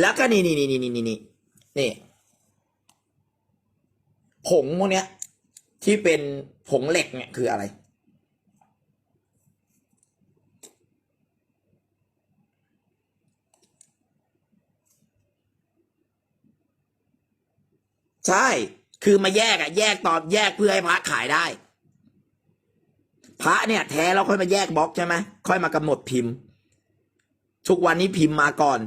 แล้วก็นี่นี่นี่นี่นี่นี่นี่ผงพวกเนี้ย ที่เป็นผงเหล็กเนี่ยคืออะไร ใช่ คือมาแยกอะแยกตอนแยกเพื่อให้พระขายได้ พระเนี่ย แท้แล้วค่อยมาแยกบล็อกใช่ไหมค่อยมากำหนดพิมพ์ ทุกวันนี้พิมพ์มาก่อน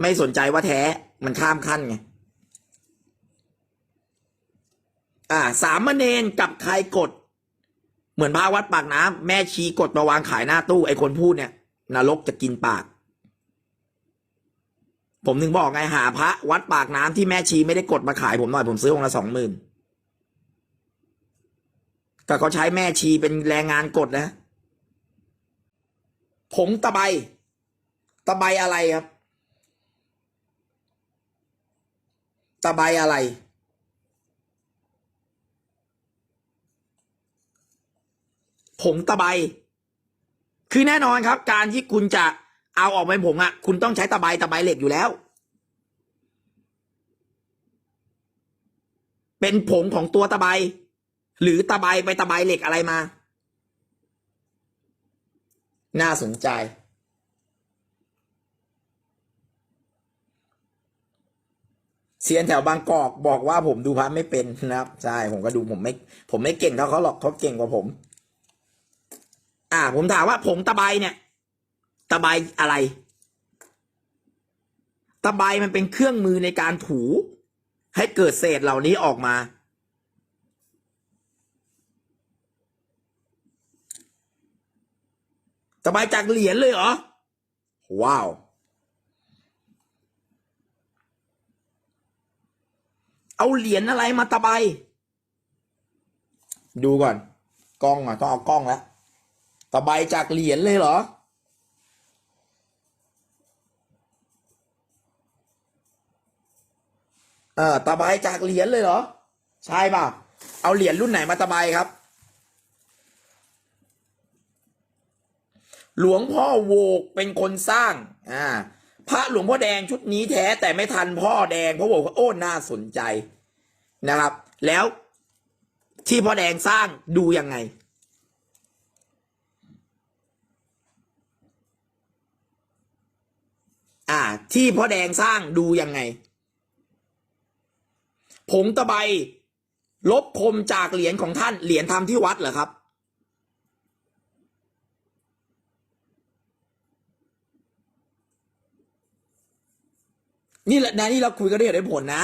ไม่สนใจว่าแท้มันข้ามขั้นไงอ่า สามเณรกับใครกด เหมือนพระวัดปากน้ำแม่ชีกดมาวางขายหน้าตู้ไอ้คนพูดเนี่ยนรกจะกินปาก ผมถึงบอกไงหาพระวัดปากน้ำที่แม่ชีไม่ได้กดมาขายผมหน่อยผมซื้อองค์ละสองหมื่นแต่เขาใช้แม่ชีเป็นแรงงานกดนะผงตะไบตะไบอะไรครับ ตะไบอะไรผงตะไบคือแน่นอนครับ การที่คุณจะเอาออกเป็นผงอะคุณต้องใช้ตะไบตะไบเหล็กอยู่แล้ว เป็นผงของตัวตะไบหรือตะไบไปตะไบเหล็กอะไรมา น่าสนใจ เซียนแถวบางกอกบอกว่าผมดูพระไม่เป็นนะครับ ใช่ผมก็ดูผมไม่ ผมไม่เก่งเท่าเขาหรอกเขาเก่งกว่าผม อ่า ผมถามว่าผงตะไบเนี่ย ตะไบอะไร ตะไบมันเป็นเครื่องมือในการถู ให้เกิดเศษเหล่านี้ออกมา ตะไบจากเหรียญเลยเหรอ ว้าว เอาเหรียญอะไรมาตะไบ ดูก่อน กล้องอะ ต้องเอากล้องแล้วตะไบจากเหรียญเลยเหรอ เออตะไบจากเหรียญเลยเหรอ ใช่ป่ะ เอาเหรียญรุ่นไหนมาตะไบครับ หลวงพ่อโวกเป็นคนสร้าง อ่า พระหลวงพ่อแดงชุดนี้แท้แต่ไม่ทันพ่อแดงเพราะบอกว่าโอ้น่าสนใจนะครับ แล้วที่พ่อแดงสร้างดูยังไง อ่า ที่พ่อแดงสร้างดูยังไง ผงตะไบลบคมจากเหรียญของท่านเหรียญทำที่วัดเหรอครับ นี่แหละนะนี่เราคุยกันได้เหตุได้ผลนะ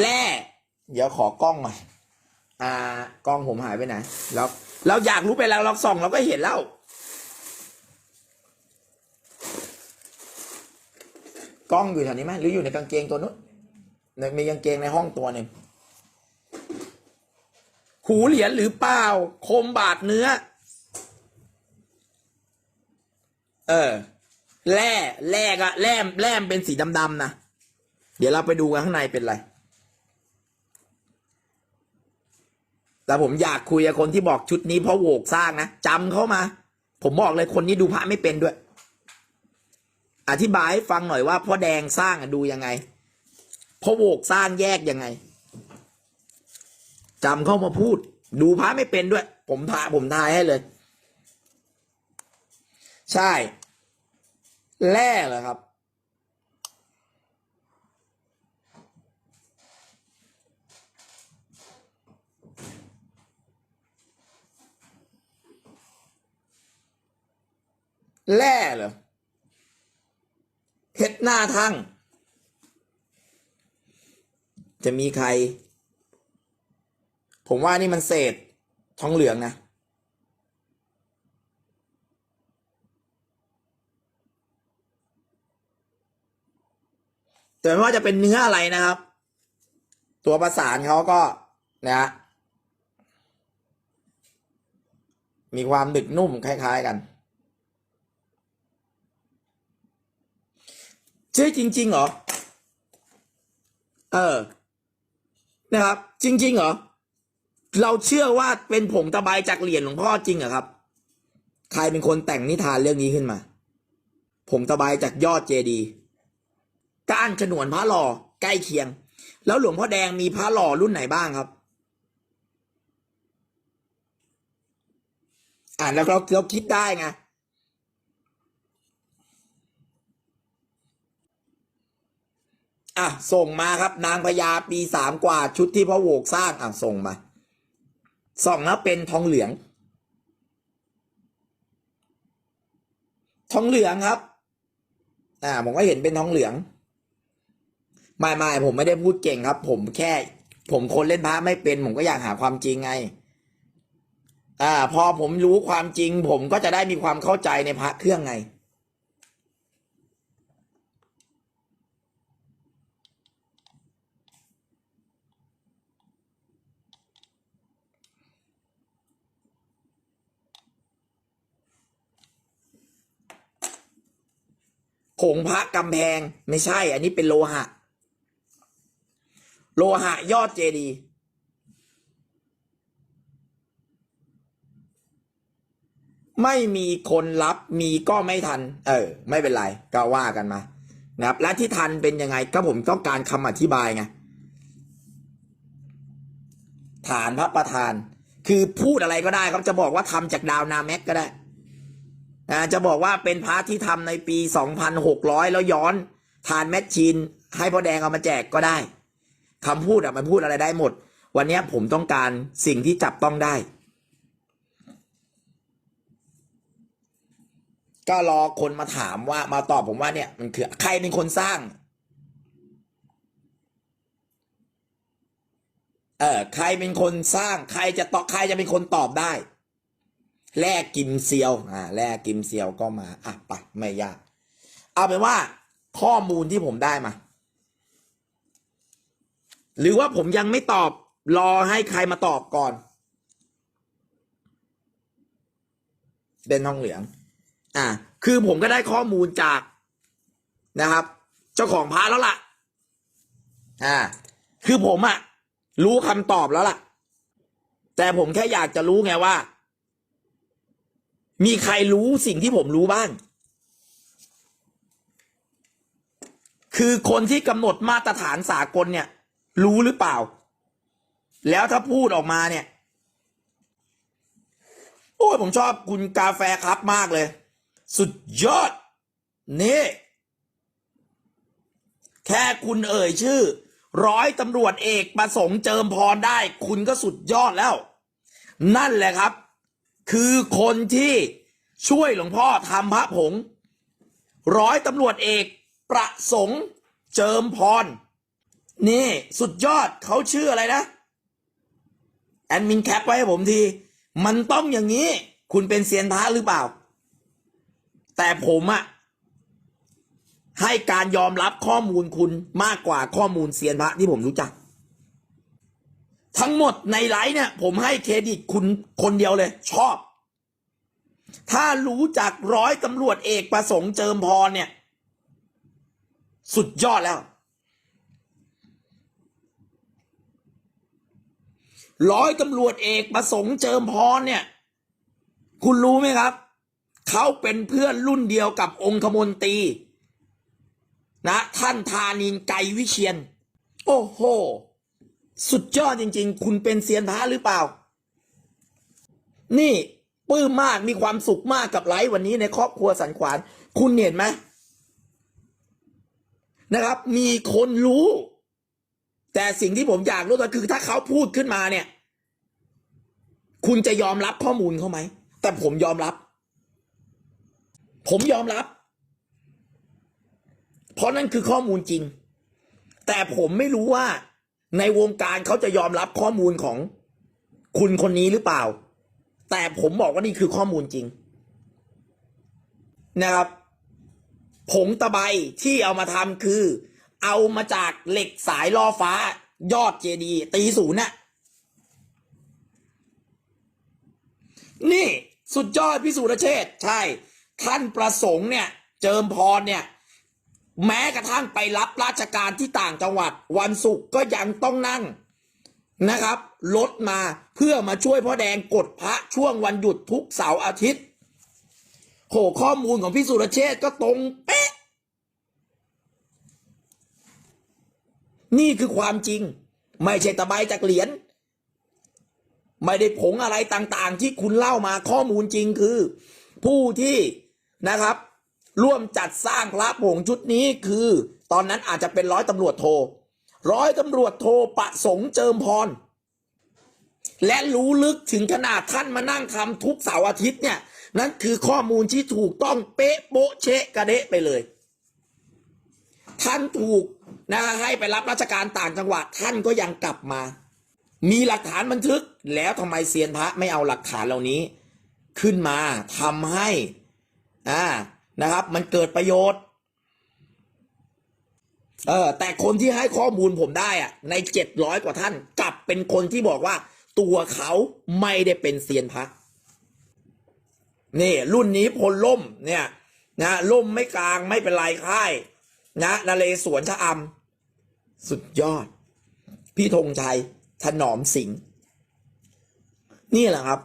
แร่เดี๋ยวขอกล้องหน่อยอ่ากล้องผมหายไปไหนแล้วเราอยากรู้ไปแล้วเราส่องเราก็เห็นแล้วกล้องอยู่แถวนี้ไหมหรืออยู่ในกางเกงตัวนู้นในมีกางเกงในห้องตัวหนึ่งหูเหรียญหรือเปล่า คมบาดเนื้อ เออ แร่แร่ก็แร่มแร่มเป็นสีดำๆนะเดี๋ยวเราไปดูกันข้างในเป็นไร แต่ผมอยากคุยกับคนที่บอกชุดนี้เพราะโวกสร้างนะจำเข้ามา ผมบอกเลยคนนี้ดูพระไม่เป็นด้วย อธิบายให้ฟังหน่อยว่าพ่อแดงสร้างอะดูยังไงพ่อโวกสร้างแยกยังไงจำเข้ามาพูด ดูพระไม่เป็นด้วย ผมทาผมทายให้เลย ใช่ แร่เหรอครับ แร่เหรอเพชรหน้าทั้งจะมีใคร ผมว่านี่มันเศษทองเหลืองนะ แต่ไม่ว่าจะเป็นเนื้ออะไรนะครับ ตัวประสานเขาก็นะฮะมีความดึกนุ่มคล้าย ๆกันใช่อจริงๆเหรอ เออ นะครับ จริง ๆ เหรอ เราเชื่อว่าเป็นผงตะไบจากเหรียญหลวงพ่อจริงเหรอครับ ใครเป็นคนแต่งนิทานเรื่องนี้ขึ้นมา ผงตะไบจากยอดเจดีย์ ก้านฉนวนพระหล่อใกล้เคียง แล้วหลวงพ่อแดงมีพระหล่อรุ่นไหนบ้างครับ อ่านแล้วเราเราคิดได้ไงอะส่งมาครับ นางพญาปีสามกว่าชุดที่พ่อโวกสร้างอะส่งมาส่องแล้วเป็นทองเหลือง ทองเหลืองครับ อ่าผมก็เห็นเป็นทองเหลือง ไม่ไม่ผมไม่ได้พูดเก่งครับ ผมแค่ ผมคนเล่นพระไม่เป็น ผมก็อยากหาความจริงไง อ่า พอผมรู้ความจริง ผมก็จะได้มีความเข้าใจในพระเครื่องไง ผงพระกำแพง ไม่ใช่ อันนี้เป็นโลหะ โลหะยอดเจดี ไม่มีคนรับมีก็ไม่ทัน เออ ไม่เป็นไร ก็ว่ากันมา นะครับ และที่ทันเป็นยังไง ก็ผมต้องการคำอธิบายไงฐานพระประธาน คือพูดอะไรก็ได้ครับจะบอกว่าทำจากดาวนาแม็กก็ได้อ่าจะบอกว่าเป็นพระที่ทำในปี 2,600 แล้วย้อน ทานแมชชีนให้พ่อแดงเอามาแจกก็ได้ คำพูดอะมันพูดอะไรได้หมด วันนี้ผมต้องการสิ่งที่จับต้องได้ ก็รอคนมาถามว่ามาตอบผมว่าเนี่ยมันคือใครเป็นคนสร้าง เออใครเป็นคนสร้าง ใครจะตอบใครจะเป็นคนตอบได้แลกกิมเซียว อ่าแลกกิมเซียวก็มา อะไปไม่ยาก เอาเป็นว่าข้อมูลที่ผมได้มา หรือว่าผมยังไม่ตอบรอให้ใครมาตอบก่อนเป็นทองเหลือง อ่า คือผมก็ได้ข้อมูลจากนะครับ เจ้าของพระแล้วล่ะ อ่า คือผมอะรู้คำตอบแล้วล่ะ แต่ผมแค่อยากจะรู้ไงว่า มีใครรู้สิ่งที่ผมรู้บ้าง คือคนที่กำหนดมาตรฐานสากลเนี่ย รู้หรือเปล่า แล้วถ้าพูดออกมาเนี่ย โอ้ยผมชอบคุณกาแฟครับมากเลย สุดยอด นี่ แค่คุณเอ่ยชื่อ ร้อยตำรวจเอกประสงค์เจิมพรได้ คุณก็สุดยอดแล้ว นั่นแหละครับ คือคนที่ช่วยหลวงพ่อทำพระผง ร้อยตำรวจเอกประสงค์เจิมพร นี่สุดยอดเขาชื่ออะไรนะ แอดมินแคปไว้ให้ผมที มันต้องอย่างนี้ คุณเป็นเซียนพระหรือเปล่า แต่ผมอะให้การยอมรับข้อมูลคุณมากกว่าข้อมูลเซียนพระที่ผมรู้จัก ทั้งหมดในไลฟ์เนี่ย ผมให้เครดิตคุณคนเดียวเลย ชอบ ถ้ารู้จักร้อยตำรวจเอกประสงค์เจิมพรเนี่ย สุดยอดแล้ว ร้อยตำรวจเอกประสงค์เจิมพรเนี่ย คุณรู้ไหมครับ เขาเป็นเพื่อนรุ่นเดียวกับองคมนตรีนะท่านธานินไกรวิเชียน โอ้โห สุดยอดจริง ๆ คุณเป็นเซียนพระหรือเปล่า นี่ปลื้มมากมีความสุขมากกับไลฟ์วันนี้ในครอบครัวสันขวาน คุณเห็นไหมนะครับ มีคนรู้ แต่สิ่งที่ผมอยากรู้ก็คือถ้าเขาพูดขึ้นมาเนี่ย คุณจะยอมรับข้อมูลเขาไหม แต่ผมยอมรับ ผมยอมรับ เพราะนั่นคือข้อมูลจริง แต่ผมไม่รู้ว่าในวงการเขาจะยอมรับข้อมูลของคุณคนนี้หรือเปล่า แต่ผมบอกว่านี่คือข้อมูลจริง นะครับผงตะไบที่เอามาทำคือ เอามาจากเหล็กสายล่อฟ้ายอดเจดีย์ตีศูนย์น่ะ นี่สุดยอดพิสุรเชษใช่ ท่านประสงค์เนี่ย เจิมพรเนี่ย แม้กระทั่งไปรับราชการที่ต่างจังหวัด วันศุกร์ก็ยังต้องนั่งนะครับรถมาเพื่อมาช่วยพ่อแดงกดพระช่วงวันหยุดทุกเสาร์อาทิตย์โหข้อมูลของพี่สุรเชษก็ตรงเป๊ะ นี่คือความจริง ไม่ใช่ตะไบจากเหรียญไม่ได้ผงอะไรต่างๆ ที่คุณเล่ามาข้อมูลจริงคือ ผู้ที่นะครับ ร่วมจัดสร้างพระผงชุดนี้คือ ตอนนั้นอาจจะเป็นร้อยตำรวจโทร้อยตำรวจโทประสงค์เจิมพร และรู้ลึกถึงขนาดท่านมานั่งทำทุกเสาร์อาทิตย์เนี่ย นั่นคือข้อมูลที่ถูกต้องเป๊ะโบ๊ะเชะกระเดะไปเลย ท่านถูก นะให้ไปรับราชการต่างจังหวัดท่านก็ยังกลับมา มีหลักฐานบันทึกแล้วทำไมเซียนพระไม่เอาหลักฐานเหล่านี้ ขึ้นมาทำให้อ่านะครับ มันเกิดประโยชน์เออแต่คนที่ให้ข้อมูลผมได้อะในเจ็ดร้อยกว่าท่าน กลับเป็นคนที่บอกว่า ตัวเขาไม่ได้เป็นเซียนพระนี่ รุ่นนี้พลล่มเนี่ย นะล่มไม่กลางไม่เป็นไรค่าย นะนเรศวรชะอำ สุดยอด พี่ธงชัยถนอมสิงห์นี่แหละครับ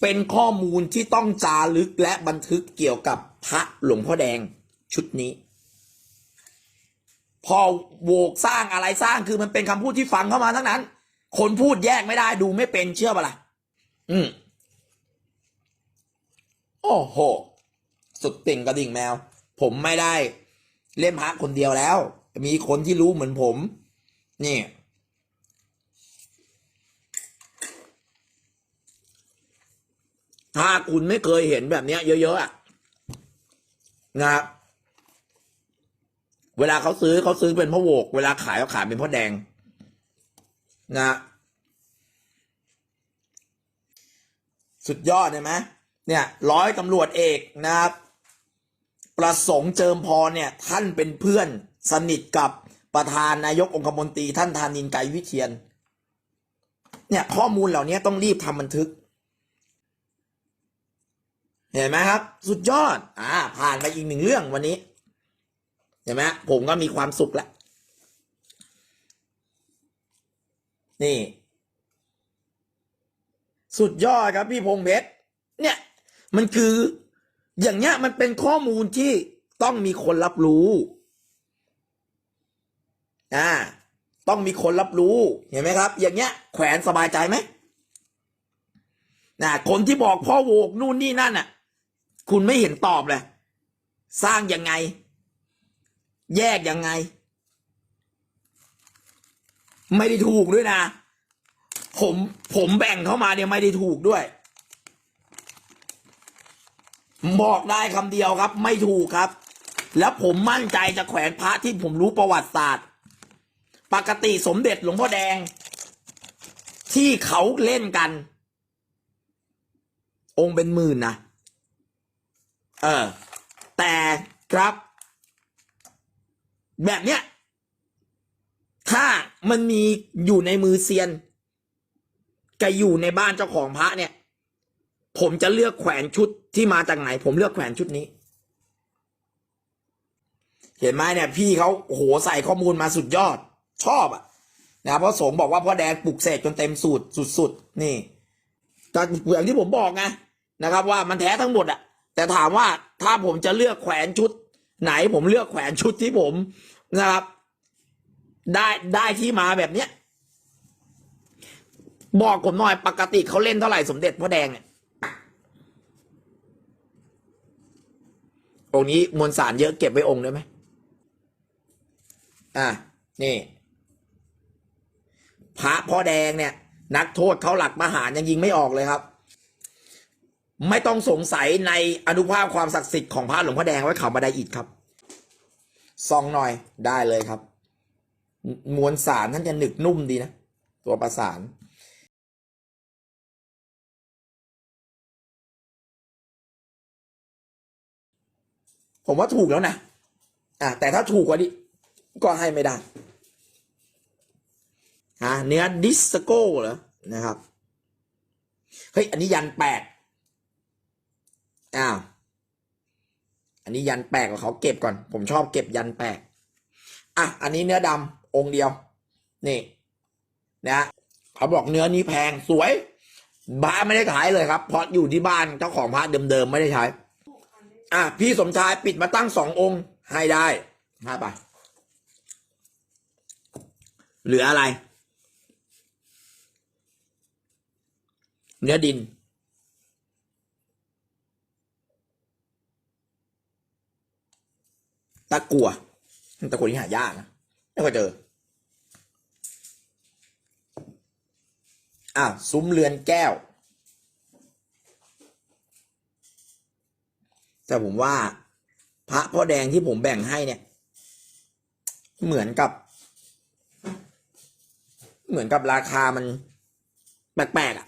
เป็นข้อมูลที่ต้องจารึกและบันทึกเกี่ยวกับพระหลวงพ่อแดงชุดนี้ พอโวกสร้างอะไรสร้างคือมันเป็นคำพูดที่ฟังเข้ามาทั้งนั้น คนพูดแยกไม่ได้ดูไม่เป็นเชื่อปะล่ะอืมโอ้โห สุดติ่งกระดิ่งแมว ผมไม่ได้เล่นพระคนเดียวแล้ว มีคนที่รู้เหมือนผม นี่ถ้าคุณไม่เคยเห็นแบบเนี้ยเยอะๆอะนะครับเวลาเขาซื้อเขาซื้อเป็นพ่อโวก เวลาขายเขาขายเป็นพ่อแดง นะสุดยอดเห็นไหมเนี่ยร้อยตำรวจเอกนะครับ ประสงค์เจิมพรเนี่ย ท่านเป็นเพื่อน สนิทกับประธานนายกองคมนตรีท่านธานินไกรวิเทียน เนี่ยข้อมูลเหล่านี้ต้องรีบทำบันทึก เห็นไหมครับ สุดยอด อ่า ผ่านไปอีกหนึ่งเรื่องวันนี้ เห็นไหมผมก็มีความสุขแล้วนี่ สุดยอดครับพี่พงเพชรเนี่ย มันคืออย่างเงี้ยมันเป็นข้อมูลที่ต้องมีคนรับรู้ อ่าต้องมีคนรับรู้เห็นไหมครับ อย่างเงี้ย แขวนสบายใจไหมนะคนที่บอกพ่อโวกนู่นนี่นั่นน่ะ คุณไม่เห็นตอบเลย สร้างยังไง แยกยังไง ไม่ได้ถูกด้วยนะ ผมผมแบ่งเข้ามาเนี่ยไม่ได้ถูกด้วย บอกได้คำเดียวครับ ไม่ถูกครับ แล้วผมมั่นใจจะแขวนพระที่ผมรู้ประวัติศาสตร์ ปกติสมเด็จหลวงพ่อแดง ที่เขาเล่นกัน องค์เป็นหมื่นนะเออ แต่ครับ แบบเนี้ย ถ้ามันมีอยู่ในมือเซียนกับอยู่ในบ้านเจ้าของพระเนี่ย ผมจะเลือกแขวนชุดที่มาจากไหน ผมเลือกแขวนชุดนี้ เห็นไหมเนี่ย พี่เขาโอ้โหใส่ข้อมูลมาสุดยอด ชอบอะนะเพราะสงบอกว่าพ่อแดงปลุกเสกจนเต็มสูตรสุดๆนี่ก็อย่างที่ผมบอกไงนะครับ ว่ามันแท้ทั้งหมดอะ แต่ถามว่าถ้าผมจะเลือกแขวนชุด ไหนผมเลือกแขวนชุดที่ผมนะครับ ได้ได้ที่มาแบบเนี้ยบอกผมหน่อยปกติเขาเล่นเท่าไหร่สมเด็จพ่อแดงเนี่ยองนี้มวลสารเยอะเก็บไว้องค์ได้ไหมอะนี่ พระพ่อแดงเนี่ย นักโทษเขาหลักประหารยังยิงไม่ออกเลยครับ ไม่ต้องสงสัยในอนุภาพความศักดิ์สิทธิ์ของพระหลวงพ่อแดงไว้เขามาได้อีกครับซองหน่อยได้เลยครับ มวลสารท่านจะหนึกนุ่มดีนะ ตัวประสานผมว่าถูกแล้วนะ อะแต่ถ้าถูกกว่านี้ก็ให้ไม่ได้ อะเนื้อดิสโก้เหรอนะครับเฮ้ยอันนี้ยันแปดอ้าวอันนี้ยันแปลกกว่าเขาเก็บก่อน ผมชอบเก็บยันแปลกอะอันนี้เนื้อดำองค์เดียว นี่นะเขาบอกเนื้อนี้แพงสวยบ้านไม่ได้ขายเลยครับ เพราะอยู่ที่บ้านเจ้าของพระเดิมๆไม่ได้ใช้อะพี่สมชายปิดมาตั้งสององค์ให้ได้ให้ไป เหลืออะไร เนื้อดิน ตะกัวตะกัวที่หายากนะไม่เคยเจออะซุ้มเรือนแก้ว แต่ผมว่า พระพ่อแดงที่ผมแบ่งให้เนี่ย เหมือนกับ เหมือนกับราคามัน แปลกๆอะ